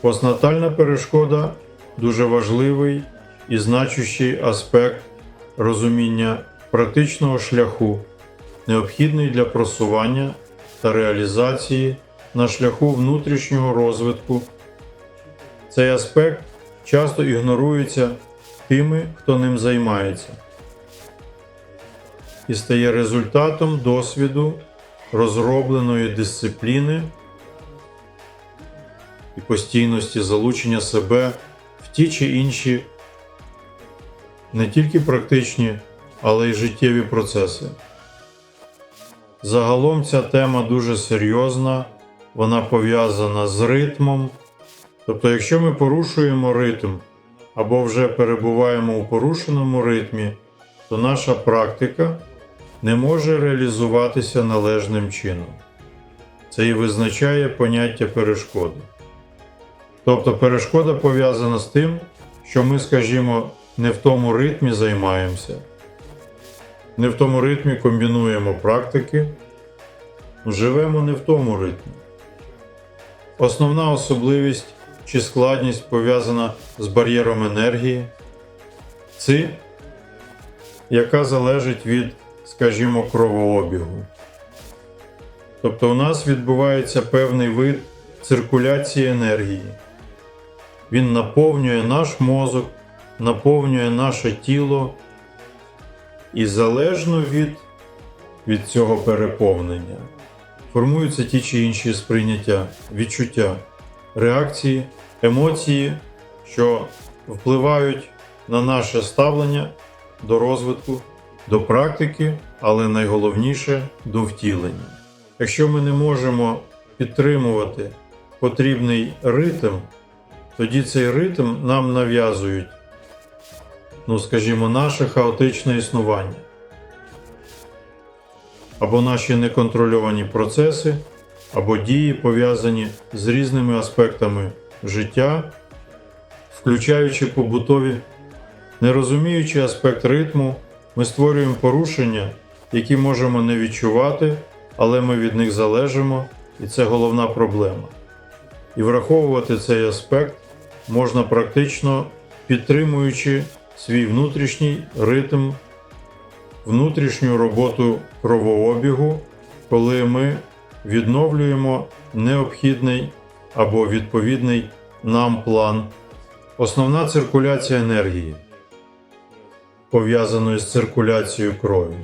Постнатальна перешкода дуже важливий і значущий аспект розуміння практичного шляху, необхідний для просування та реалізації на шляху внутрішнього розвитку. Цей аспект часто ігнорується тими, хто ним займається, і стає результатом досвіду розробленої дисципліни і постійності залучення себе в ті чи інші не тільки практичні, але й життєві процеси. Загалом ця тема дуже серйозна, вона пов'язана з ритмом. Тобто, якщо ми порушуємо ритм або вже перебуваємо у порушеному ритмі, то наша практика не може реалізуватися належним чином. Це і визначає поняття перешкоди. Тобто перешкода пов'язана з тим, що ми, скажімо, не в тому ритмі займаємося, не в тому ритмі комбінуємо практики, живемо не в тому ритмі. Основна особливість чи складність пов'язана з бар'єром енергії, ци, яка залежить від, скажімо, кровообігу. Тобто у нас відбувається певний вид циркуляції енергії. Він наповнює наш мозок, наповнює наше тіло, і залежно від, від цього переповнення формуються ті чи інші сприйняття, відчуття, реакції, емоції, що впливають на наше ставлення до розвитку, до практики, але найголовніше до втілення. Якщо ми не можемо підтримувати потрібний ритм, тоді цей ритм нам нав'язують, ну скажімо, наше хаотичне існування або наші неконтрольовані процеси, або дії пов'язані з різними аспектами життя, включаючи побутові, не розуміючи аспект ритму, ми створюємо порушення, які можемо не відчувати, але ми від них залежимо, і це головна проблема. І враховувати цей аспект можна практично підтримуючи свій внутрішній ритм, внутрішню роботу кровообігу, коли ми відновлюємо необхідний або відповідний нам план. Основна циркуляція енергії, пов'язаної з циркуляцією крові.